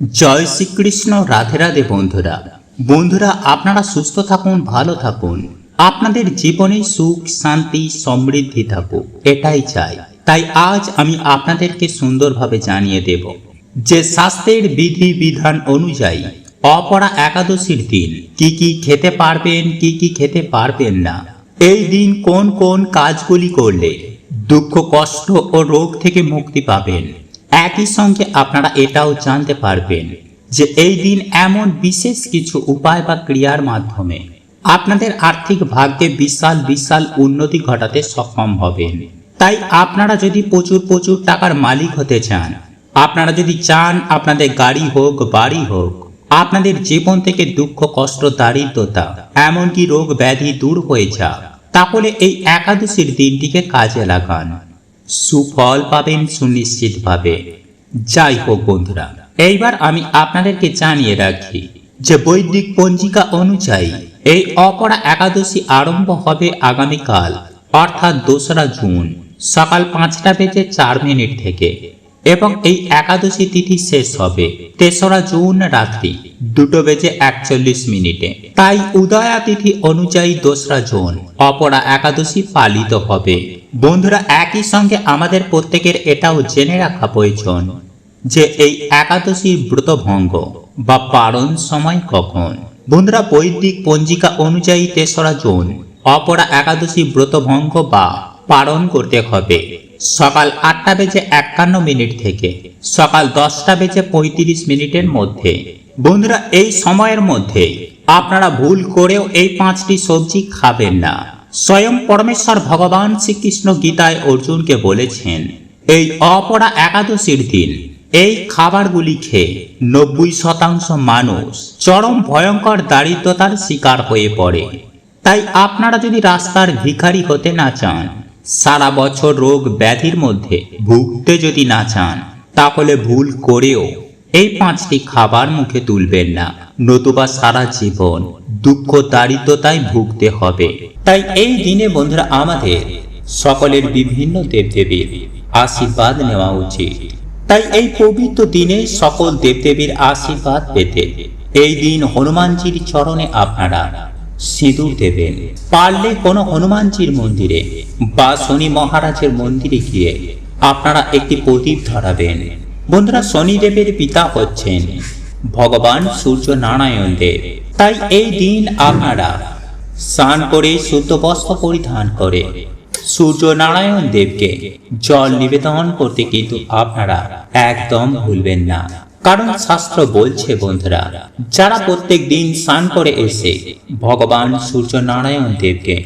জয় শ্রীকৃষ্ণ, রাধে রাধে বন্ধুরা। বন্ধুরা, আপনারা সুস্থ থাকুন, ভালো থাকুন। আপনাদের জীবনে সুখ, শান্তি, সমৃদ্ধি থাকুক, এটাই চাই। তাই আজ আমি আপনাদেরকে সুন্দরভাবে জানিয়ে দেব যে শাস্ত্রের বিধি বিধান অনুযায়ী অপরা একাদশীর দিন কি কি খেতে পারবেন, কি কি খেতে পারবেন না, এই দিন কোন কোন কাজগুলি করলে দুঃখ, কষ্ট ও রোগ থেকে মুক্তি পাবেন। একই সঙ্গে আপনারা এটাও জানতে পারবেন যে এই দিন এমন বিশেষ কিছু উপায় বা ক্রিয়ার মাধ্যমে আপনাদের আর্থিক ভাগ্যে বিশাল বিশাল উন্নতি ঘটাতে সক্ষম হবেন। তাই আপনারা যদি প্রচুর প্রচুর টাকার মালিক হতে চান, আপনারা যদি চান আপনাদের গাড়ি হোক, বাড়ি হোক, আপনাদের জীবন থেকে দুঃখ, কষ্ট, দারিদ্রতা, এমনকি রোগ ব্যাধি দূর হয়ে যাক, তাহলে এই একাদশীর দিনটিকে কাজে লাগান। সুফল পাবেন সুনিশ্চিতভাবে। যাই হোক বন্ধুরা, এইবার আমি আপনাদেরকে জানিয়ে রাখি যে বৈদিক পঞ্জিকা অনুযায়ী এই অপরা একাদশী আরম্ভ হবে আগামীকাল, অর্থাৎ দোসরা জুন, সকাল পাঁচটা বেজে চার মিনিট থেকে এবং এই একাদশী তিথি শেষ হবে তেসরা জুন রাত্রি দুটো বেজে একচল্লিশ মিনিটে। তাই উদয়া তিথি অনুযায়ী দোসরা জুন অপরা একাদশী পালিত হবে। বন্ধুরা একই সঙ্গে আমাদের প্রত্যেকের এটাও জেনে রাখা প্রয়োজন যে এই একাদশীর ব্রতভঙ্গ বা পালন সময় কখন? বন্ধুরা বৈদিক পঞ্জিকা অনুযায়ী তেসরা জুন অপরা একাদশী ব্রতভঙ্গ বা পালন করতে হবে। সকাল আটটা বেজে একান্ন মিনিট থেকে সকাল দশটা বেজে পঁয়ত্রিশ মিনিটের মধ্যে। বন্ধুরা এই সময়ের মধ্যে আপনারা ভুল করেও এই পাঁচটি সবজি খাবেন না। স্বয়ং পরমেশ্বর ভগবান শ্রীকৃষ্ণ গীতায় অর্জুনকে বলেছেন, এই অপরা একাদশীর দিন এই খাবারগুলি খেয়ে নব্বই শতাংশ মানুষ চরম ভয়ঙ্কর দারিদ্রতার শিকার হয়ে পড়ে। তাই আপনারা যদি রাস্তার ভিখারি হতে না চান, সারা বছর রোগ ব্যাধির মধ্যে ভুগতে যদি না চান, তাহলে ভুল করেও এই পাঁচটি খাবার মুখে তুলবেন না। নতুবা সারা জীবন দুঃখ, দারিদ্রতায় ভুগতে হবে। তাই এই দিনে বন্ধুরা আমাদের সকলের বিভিন্ন দেবদেবীর আশীর্বাদ নেওয়া উচিত। তাই এই পবিত্র দিনে সকল দেবদেবীর আশীর্বাদ পেতে এই দিন হনুমানজির চরণে আপনারা সিঁদুর দেবেন। পারলে কোনো হনুমানজির মন্দিরে বা শনি মহারাজের মন্দিরে গিয়ে আপনারা একটি প্রদীপ ধরাবেন। বন্ধুরা শনিদেবের পিতা হচ্ছেন ভগবান সূর্য নারায়ণ দেব। তাই এই দিন আপনারা স্নান করে শুদ্ধ বস্ত্র পরিধান করে সূর্য নারায়ণ দেবকে জল নিবেদন করতে কিন্তু আপনারা একদম ভুলবেন না। কারণ শাস্ত্র বলছে, বন্ধুরা, যারা প্রত্যেক দিন স্নান করে এসে ভগবান সূর্য নারায়ণ দেবকে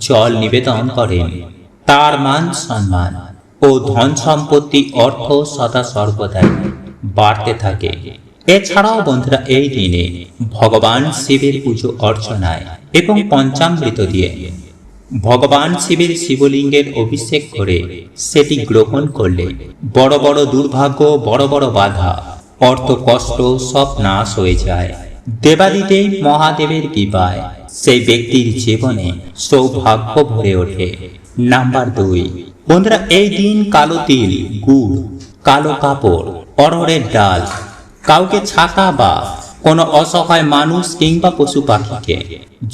জল নিবেদন করেন, তার মান সম্মান ও ধন সম্পত্তি অর্থ সদা সর্বদাই বাড়তে থাকে। এছাড়াও বন্ধুরা, এই দিনে ভগবান শিবের পুজো অর্চনায় এবং পঞ্চামৃত দিয়ে ভগবান শিবের শিবলিঙ্গের অভিষেক করে সেটি গ্রহণ করলে বড় বড় দুর্ভাগ্য, বড় বড় বাধা, অর্থ কষ্ট সব নাশ হয়ে যায়। দেবাদিদেব মহাদেবের কৃপায় সেই ব্যক্তির জীবনে সৌভাগ্য ভরে ওঠে। নাম্বার দুই। বন্ধুরা, এই দিন কালো তিল, গুড়, কালো কাপড়, অরহরের ডাল কাউকে ছাতা বা কোনো অসহায় মানুষ কিংবা পশু পাখিকে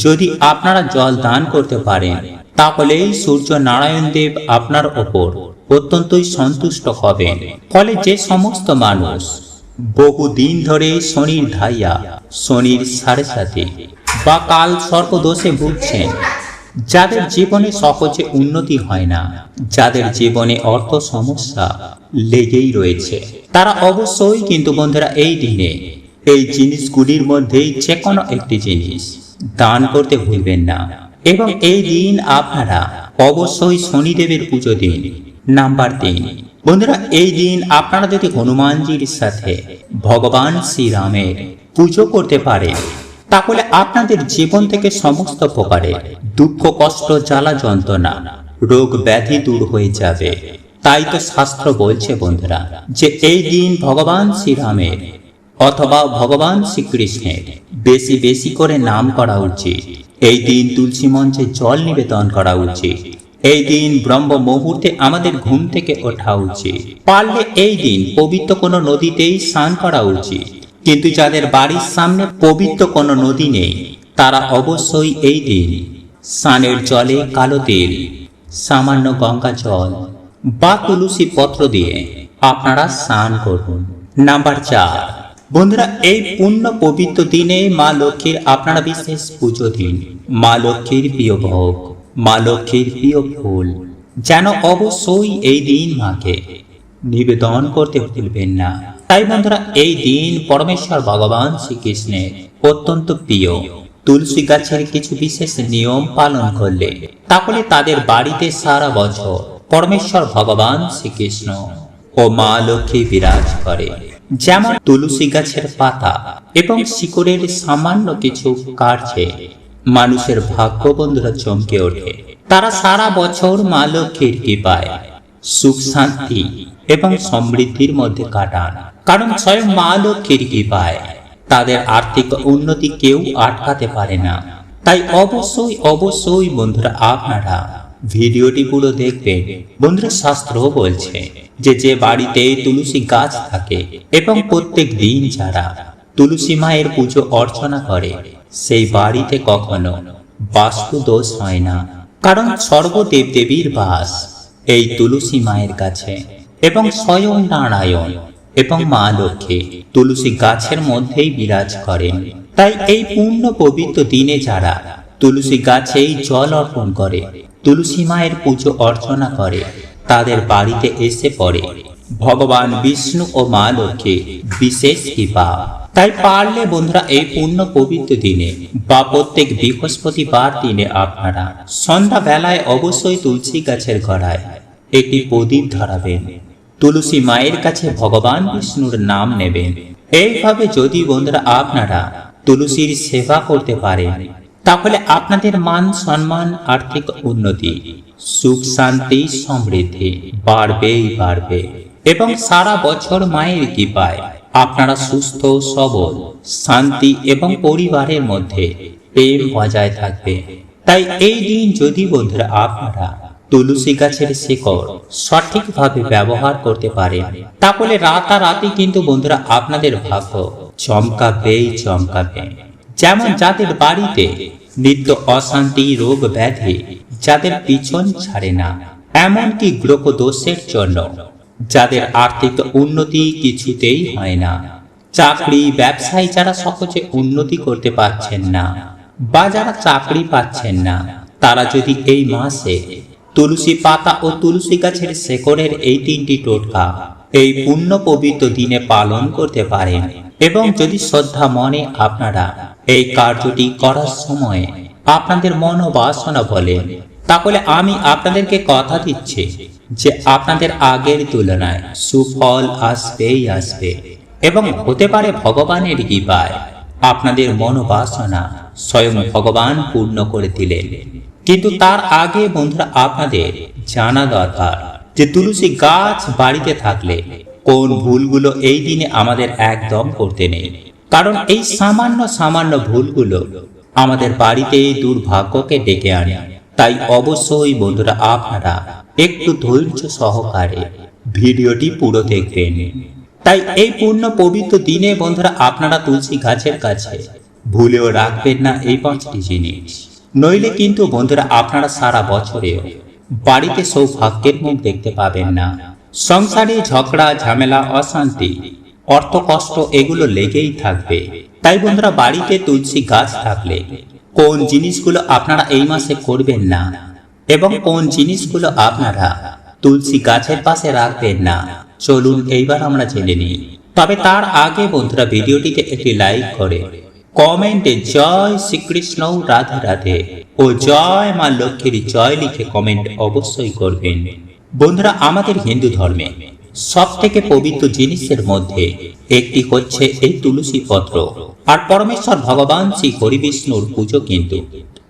যদি আপনারা জল দান করতে পারেন, তাহলেই সূর্য নারায়ণ দেব আপনার ওপর অত্যন্তই সন্তুষ্ট হবেন। ফলে যে সমস্ত মানুষ বহু দিন ধরে শনির ধাইয়া, শনির সাড়ে সাথে বা কাল সর্পদোষে ভুগছেন, যাদের জীবনে সহজে উন্নতি হয় না, যাদের জীবনে অর্থ সমস্যা লেগেই রয়েছে। তারা অবশ্যই কিন্তু বন্ধুরা এই দিনে এই জিনিসগুলির মধ্যেই যে কোনো একটি জিনিস দান করতে ভুলবেন না। এবং এই দিন আপনারা অবশ্যই শনিদেবের পুজো দিন, নাম্বার তিন। বন্ধুরা, এই দিন আপনারা যদি হনুমানজির সাথে ভগবান শ্রীরামের পুজো করতে পারেন, তাহলে আপনাদের জীবন থেকে সমস্ত প্রকারে দুঃখ, কষ্ট, জ্বালা, যন্ত্রণা, রোগ, ব্যাধি দূর হয়ে যাবে। তাই তো শাস্ত্র বলছে বন্ধুরা যে এই দিন ভগবান শ্রীরামের অথবা ভগবান শ্রীকৃষ্ণের বেশি বেশি করে নাম করা উচিত। এই দিন তুলসী মঞ্চে জল নিবেদন করা উচিত। এই দিন ব্রহ্ম মুহূর্তে আমাদের ঘুম থেকে ওঠা উচিত। পারলে এই দিন পবিত্র কোনো নদীতেই স্নান করা উচিত। কিন্তু যাদের বাড়ির সামনে পবিত্র কোনো নদী নেই, তারা অবশ্যই এই দিন স্নানের জলে কালো তেল, সামান্য গঙ্গা জল বা তুলসী পত্র দিয়ে আপনারা স্নান করুন। নাম্বার চার। বন্ধুরা, এই পূর্ণ পবিত্র দিনে মা লক্ষ্মীর আপনারা বিশেষ পুজো দিন। মা লক্ষ্মীর প্রিয় ভোগ, মা লক্ষ্মীর প্রিয় ফুল, যেন অবশ্যই এই দিন মাকে নিবেদন করতে ভুলবেন না। তাই বন্ধুরা, এই দিন পরমেশ্বর ভগবান শ্রীকৃষ্ণের অত্যন্ত প্রিয়। তুলসী গাছের কিছু বিশেষ নিয়ম পালন করলে, তাহলে তাদের বাড়িতে সারা বছর পরমেশ্বর ভগবান শ্রীকৃষ্ণ ও মা লক্ষ্মী বিরাজ করে, যেমন তুলসী গাছের পাতা এবং শিকড়ের সামান্য কিছু কার্যে মানুষের ভাগ্য বন্ধুরা চমকে ওঠে। তারা সারা বছর মা লক্ষ্মীর কৃপায় সুখ শান্তি এবং সমৃদ্ধির মধ্যে কাটান। কারণ স্বয়ং মা লক্ষ্মীর কৃপায় তাদের আর্থিক উন্নতি কেউ আটকাতে পারে না। তাই অবশ্যই অবশ্যই বন্ধুরা, আপনারা ভিডিওটি পুরো দেখবেন বন্ধুরা শাস্ত্র বলছে যে যে বাড়িতে তুলসী গাছ থাকে এবং প্রত্যেক দিন যারা তুলসী মায়ের পুজো অর্চনা করে, সেই বাড়িতে কখনো বাস্তু দোষ হয় না। কারণ সর্বদেব দেবীর বাস এই তুলসী মায়ের কাছে এবং স্বয়ং নারায়ণ এবং মা লক্ষ্মী তুলসী গাছের মধ্যেই বিরাজ করেন। তাই এই পূর্ণ পবিত্র দিনে যারা তুলসী গাছেই জল অর্পণ করে তুলসী মায়ের পুজো অর্চনা করে, তাদের বাড়িতে এসে পড়ে। ভগবান বিষ্ণু ও মা লক্ষ্মী, বিশেষ কৃপা। তাই পারলে বন্ধুরা এই পূর্ণ পবিত্র দিনে বা প্রত্যেক বৃহস্পতিবার দিনে আপনারা সন্ধ্যা বেলায় অবশ্যই তুলসী গাছের গড়ায় একটি প্রদীপ ধরাবেন। তুলসী মায়ের কাছে ভগবান বিষ্ণুর নাম নেবেন। এইভাবে যদি বন্ধুরা আপনারা তুলসীর সেবা করতে পারেন তাহলে আপনাদের মান, সম্মান, আর্থিক উন্নতি, সুখ, শান্তি, সমৃদ্ধি বাড়বেই বাড়বে। এবং সারা বছর মায়ের কৃপায় আপনারা সুস্থ, সবল, শান্তি এবং পরিবারের মধ্যে প্রেম বজায় থাকবে। তাই এই দিন যদি বন্ধুরা আপনারা তুলসী গাছের শিকড় সঠিকভাবে ব্যবহার করতে পারেন, তাহলে রাতারাতি কিন্তু বন্ধুরা আপনাদের ভাগ্য চমকাবেই চমকাবে। যেমন যাদের বাড়িতে নিত্য অশান্তি, রোগ ব্যাধি যাদের পিছন ছাড়ে না, এমনকি গ্রহ দোষের জন্য যাদের আর্থিক উন্নতি কিছুতেই হয় না, চাকরি, ব্যবসায় যারা সহজে উন্নতি করতে পারছেন না বা যারা চাকরি পাচ্ছেন না, তারা যদি এই মাসে তুলসী পাতা ও তুলসী গাছের শেকড়ের এই তিনটি টোটকা এই পুণ্য পবিত্র দিনে পালন করতে পারেন এবং যদি শ্রদ্ধা মনে আপনারা এই কার্যটি করার সময় আপনাদের মনোবাসনা বলে, তাহলে আমি আপনাদেরকে কথা দিচ্ছি যে আপনাদের আগের তুলনায় সুফল আসবেই আসবে এবং হতে পারে ভগবানের কৃপায়। আপনাদের মনোবাসনা স্বয়ং ভগবান পূর্ণ করে দিলেন। কিন্তু তার আগে বন্ধুরা, আপনাদের জানা দরকার যে তুলসী গাছ বাড়িতে থাকলে কোন ভুলগুলো এই দিনে আমাদের একদম করতে নেই। কারণ এই সামান্য সামান্য ভুলগুলো আমাদের বাড়িতে এই দুর্ভাগ্যকে ডেকে আনে। তাই অবশ্যই বন্ধুরা আপনারা একটু ধৈর্য সহকারে ভিডিওটি পুরো দেখবেন। তাই এই পূর্ণ পবিত্র দিনে বন্ধুরা আপনারা তুলসী গাছের কাছে ভুলেও রাখবেন না এই পাঁচটি জিনিস। নইলে কিন্তু বন্ধুরা আপনারা সারা বছরেও বাড়িতে সৌভাগ্যের মুখ দেখতে পাবেন না। সংসারে ঝগড়া, ঝামেলা, অশান্তি অর্থ কষ্ট এগুলো লেগেই থাকবে। তাই বন্ধুরা, বাড়িতে তুলসী গাছ থাকলে কোন জিনিসগুলো আপনারা এই মাসে করবেন না এবং কোন জিনিসগুলো আপনারা তুলসী গাছের পাশে রাখবেন না, চলুন এইবার আমরা জেনে নিই। তবে তার আগে বন্ধুরা, ভিডিওটিতে একটি লাইক করে, কমেন্টে জয় শ্রীকৃষ্ণ রাধে রাধে ও জয় মা লক্ষ্মীর জয় লিখে কমেন্ট অবশ্যই করবেন। বন্ধুরা, আমাদের হিন্দু ধর্মে সব থেকে পবিত্র জিনিসের মধ্যে একটি হচ্ছে এই তুলসী পত্র। আর পরমেশ্বর ভগবান শ্রী হরি বিষ্ণুর পুজো কিন্তু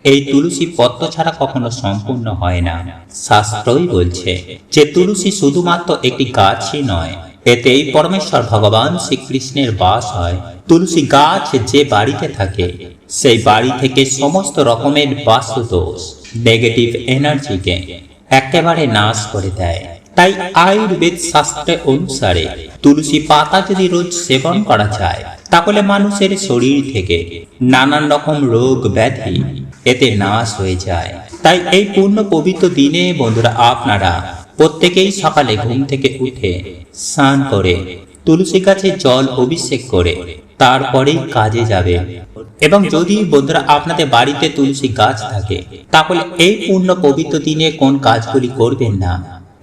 এই তুলসী পত্র ছাড়া কখনো সম্পূর্ণ হয় না। শাস্ত্রই বলছে যে তুলসী শুধুমাত্র একটি গাছই নয়, এতেই পরমেশ্বর ভগবান শ্রীকৃষ্ণের বাস হয়। তুলসী গাছ যে বাড়িতে থাকে, সেই বাড়ি থেকে সমস্ত রকমের বাস্তুদোষ নেগেটিভ এনার্জিকে একেবারে নাশ করে দেয়। তাই আয়ুর্বেদ শাস্ত্রে অনুসারে তুলসী পাতা যদি রোজ সেবন করা যায়, তাহলে মানুষের শরীর থেকে নানান রকম রোগ ব্যাধি এতে নাশ হয়ে যায়। তাই এই পূর্ণ পবিত্র দিনে বন্ধুরা আপনারা প্রত্যেকেই সকালে ঘুম থেকে উঠে স্নান করে তুলসী গাছে জল অভিষেক করে তারপরেই কাজে যাবে এবং যদি বন্ধুরা আপনাদের বাড়িতে তুলসী গাছ থাকে, তাহলে এই পূর্ণ পবিত্র দিনে কোন কাজগুলি করবেন না?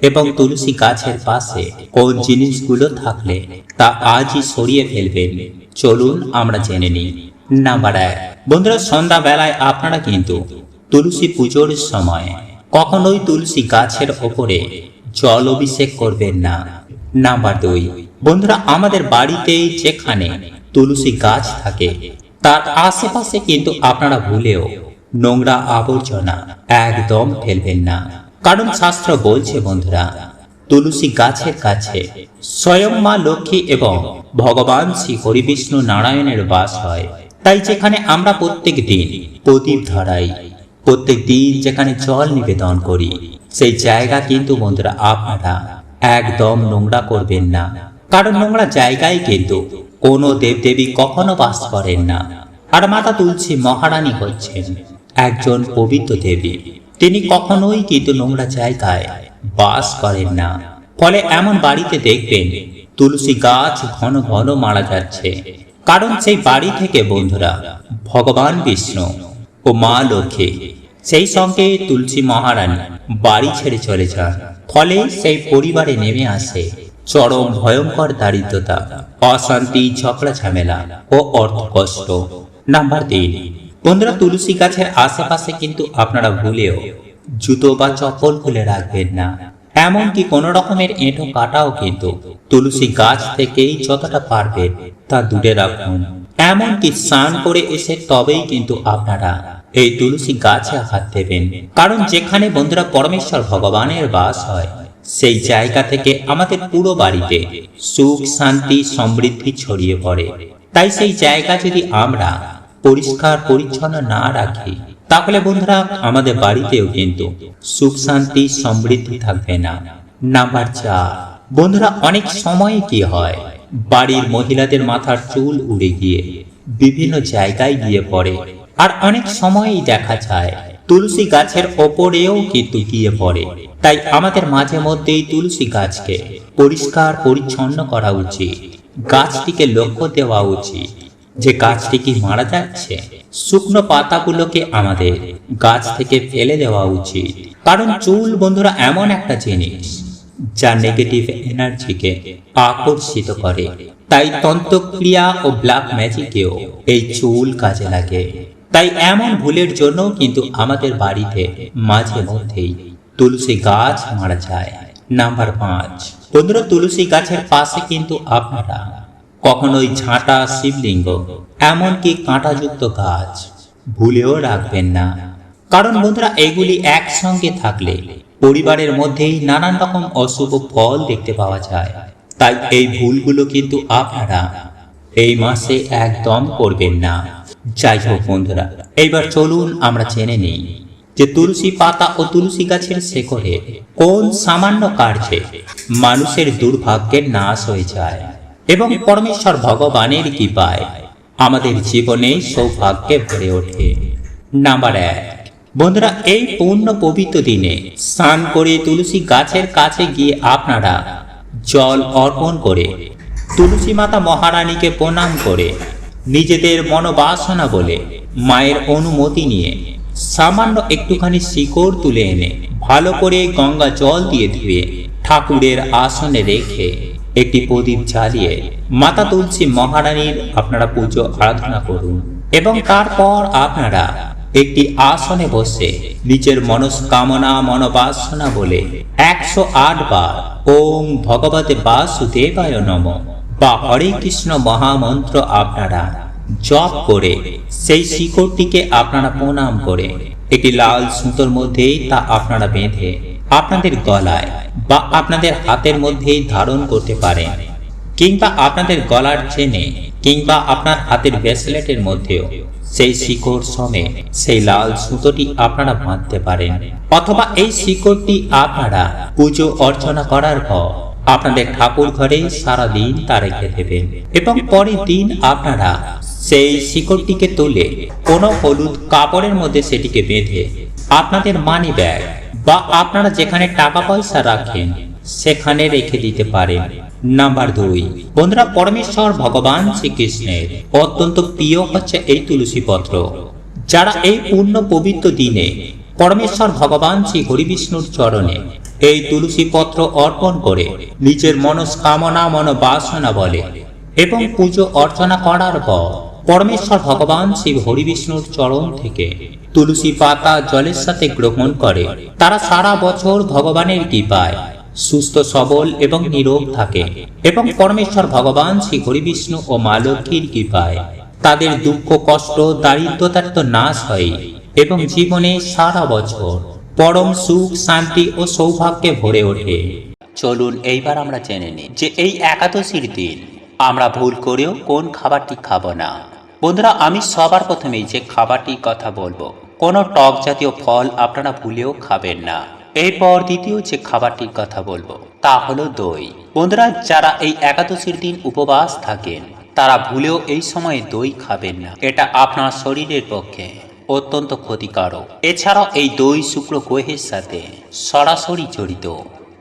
এবং তুলসী গাছের পাশে কোন জিনিসগুলো থাকলে তা আজই সরিয়ে ফেলবেন। চলুন আমরা জেনে নিই। নাম্বার এক। বন্ধুরা সন্ধ্যা বেলায় আপনারা কিন্তু তুলসী পুজোর সময় কখনোই তুলসী গাছের ওপরে জল অভিষেক করবেন না। নাম্বার দুই। বন্ধুরা, আমাদের বাড়িতেই যেখানে তুলসী গাছ থাকে, তার আশেপাশে কিন্তু আপনারা ভুলেও নোংরা আবর্জনা একদম ফেলবেন না। কারণ শাস্ত্র বলছে, বন্ধুরা, তুলসী গাছের কাছে স্বয়ং মা লক্ষ্মী এবং ভগবান শ্রী হরিবিষ্ণু নারায়ণের বাস হয়। তাই যেখানে আমরা প্রত্যেক দিন প্রদীপ ধরাই, প্রত্যেক দিন যেখানে জল নিবেদন করি, সেই জায়গা কিন্তু, বন্ধুরা, আপনারা একদম নোংরা করবেন না। কারণ নোংরা জায়গায় কিন্তু কোনো দেবদেবী কখনো বাস করেন না। আর মাতা তুলসী মহারানী হচ্ছেন একজন পবিত্র দেবী। তিনি কখনোই কিন্তু নোংরা জায়গায় বাস করেন না। ফলে এমন বাড়িতে দেখবেন তুলসী গাছ ঘন ঘন মারা যাচ্ছে। কারণ সেই বাড়ি থেকে বন্ধুরা, ভগবান বিষ্ণু ও মা লক্ষ্মী, সেই সঙ্গে তুলসী মহারানী বাড়ি ছেড়ে চলে যান। ফলে সেই পরিবারে নেমে আসে চরম ভয়ঙ্কর দারিদ্রতা, অশান্তি, ঝগড়া, ঝামেলা ও অর্থ কষ্ট নাম্বার তিন বন্ধুরা তুলসী গাছের আশেপাশে কিন্তু আপনারা ভুলেও জুতো বা চপ্পল খুলে রাখবেন না। এমনকি কোন রকমের এঁটো কাটাও কিন্তু তুলসী গাছ থেকেই যতটা পারবেন তা দূরে রাখুন। এমনকি স্নান করে এসে তবেই কিন্তু আপনারা এই তুলসী গাছে হাত দেবেন। কারণ যেখানে বন্ধুরা পরমেশ্বর ভগবানের বাস হয়, সেই জায়গা থেকে আমাদের পুরো বাড়িতে সুখ, শান্তি, সমৃদ্ধি ছড়িয়ে পড়ে। তাই সেই জায়গা যদি আমরা পরিষ্কার পরিচ্ছন্ন না রাখি। তাহলে বন্ধুরা, আমাদের বাড়িতেও কিন্তু সুখ শান্তি সমৃদ্ধি থাকবে না। নাম্বার চার, বন্ধুরা, অনেক সময় কি হয়? বাড়ির মহিলাদের মাথার চুল উড়ে গিয়ে বিভিন্ন জায়গায় গিয়ে পড়ে। আর অনেক সময়ই দেখা যায়, তুলসী গাছের ওপরেও কিন্তু গিয়ে পড়ে। তাই আমাদের মাঝে মধ্যেই তুলসী গাছকে পরিষ্কার পরিচ্ছন্ন করা উচিত। গাছটিকে লক্ষ্য দেওয়া উচিত। যে গাছটি কি মারা যাচ্ছে? শুকনো পাতাগুলোকে আমাদের গাছ থেকে ফেলে দেওয়া উচিত। কারণ চুল বন্ধুরা এমন একটা জিনিস যা নেগেটিভ এনার্জিকে আকর্ষিত করে। তাই তন্ত্রক্রিয়া ও ব্ল্যাক ম্যাজিকেও এই চুল কাজে লাগে। তাই এমন ভুলের জন্য কিন্তু আমাদের বাড়িতে মাঝে মধ্যেই তুলসী গাছ মারা যায়। নাম্বার পাঁচ। বন্ধুরা, তুলসী গাছের পাশে কিন্তু আপনারা কখনোই ঝাঁটা শিবলিঙ্গ, এমনকি কাঁটাযুক্ত গাছ ভুলেও রাখবেন না। কারণ বন্ধুরা, এগুলি একসঙ্গে থাকলে পরিবারের মধ্যেই নানান রকম অশুভ ফল দেখতে পাওয়া যায়। তাই এই ভুলগুলো কিন্তু আপনারা এই মাসে একদম করবেন না। যাই হোক বন্ধুরা, এইবার চলুন আমরা জেনে নিই যে তুলসী পাতা ও তুলসী গাছের শেকড়ে কোন সামান্য কার্যে মানুষের দুর্ভাগ্যের নাশ হয়ে যায়। এবং পরমেশ্বর ভগবানের কৃপায় আমাদের জীবনে সৌভাগ্যে ভরে ওঠে। নাম্বার এক, বন্ধুরা, এই পূর্ণ পবিত্র দিনে স্নান করে তুলসী গাছের কাছে গিয়ে আপনারা জল অর্পণ করে, তুলসী মাতা মহারানীকে প্রণাম করে, নিজেদের মনোবাসনা বলে মায়ের অনুমতি নিয়ে সামান্য একটুখানি শিকড় তুলে এনে ভালো করে গঙ্গা জল দিয়ে ধুয়ে ঠাকুরের আসনে রেখে একটি প্রদীপ জ্বালিয়ে মাতা তুলসী মহারানীর আপনারা পুজো আরাধনা করুন। এবং তারপর আপনারা একটি আসনে বসে নিজের মনস্কামনা, মনোবাসনা বলে একশো আট বার ওম ভগবতে বাসুদেবায় নম। বা হরে কৃষ্ণ মহামন্ত্র আপনারা জপ করে সেই শিকড়টিকে আপনারা প্রণাম করে, একটি লাল সুতোর মধ্যেই তা আপনারা বেঁধে আপনাদের গলায় বা আপনাদের হাতের মধ্যেই ধারণ করতে পারেন কিংবা আপনাদের গলার চেনে, কিংবা আপনার হাতের ব্রেসলেটের মধ্যেও। সেই শিকড় সমে সেই লাল সুতোটি আপনারা বাঁধতে পারেন, অথবা এই শিকড়টি আপনারা পুজো অর্চনা করার পর আপনাদের ঠাকুর ঘরে সারাদিন তা রেখে দেবেন। এবং পরের দিন আপনারা সেই শিকড়টিকে তুলে কোনো হলুদ কাপড়ের মধ্যে সেটিকে বেঁধে আপনাদের মানি ব্যাগ বা আপনারা যেখানে টাকা পয়সা রাখেন, সেখানে রেখে দিতে পারেন। নাম্বার দুই, বন্ধুরা, পরমেশ্বর ভগবান শ্রীকৃষ্ণের অত্যন্ত প্রিয় হচ্ছে এই তুলসী পত্র যারা এই পূর্ণ পবিত্র দিনে পরমেশ্বর ভগবান শ্রী হরিবিষ্ণুর চরণে এই তুলসী পত্র অর্পণ করে নিজের মনস্কামনা, মনোবাসনা বলে এবং পুজো অর্চনা করার পর পরমেশ্বর ভগবান শিব হরিবিষ্ণুর চরণ থেকে তুলসী পাতা জলের সাথে গ্রহণ করে। তারা সারা বছর ভগবানের কৃপায় সুস্থ, সবল এবং নীরব থাকে এবং পরমেশ্বর ভগবান শ্রী হরিবিষ্ণু ও মা লক্ষ্মীর কৃপায় তাদের দুঃখ, কষ্ট, দারিদ্রতার তো নাশ হয় এবং জীবনে সারা বছর পরম সুখ, শান্তি ও সৌভাগ্যে ভরে ওঠে। চলুন এইবার আমরা জেনে নিই যে এই একাদশীর দিন আমরা ভুল করেও কোন খাবারটি খাব না। বন্ধুরা, আমি সবার প্রথমেই যে খাবারটির কথা বলব, কোনো টক জাতীয় ফল আপনারা ভুলেও খাবেন না। এরপর দ্বিতীয় যে খাবারটির কথা বলব, তা হলো দই। বন্ধুরা, যারা এই একাদশীর দিন উপবাস থাকেন, তারা ভুলেও এই সময়ে দই খাবেন না। এটা আপনার শরীরের পক্ষে অত্যন্ত ক্ষতিকারক। এছাড়াও এই দই শুক্র গ্রহের সাথে সরাসরি জড়িত।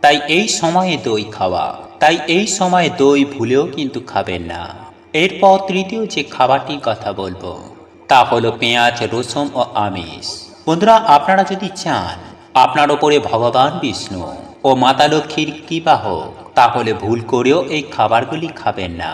তাই এই সময়ে দই খাওয়া, তাই এই সময়ে দই ভুলেও কিন্তু খাবেন না। এরপর তৃতীয় যে খাবারটির কথা বলব, তা হলো পেঁয়াজ, রসুন ও আমিষ। বন্ধুরা, আপনারা যদি চান আপনার ওপরে ভগবান বিষ্ণু ও মাতা লক্ষ্মীর কৃপা হোক, তাহলে ভুল করেও এই খাবারগুলি খাবেন না।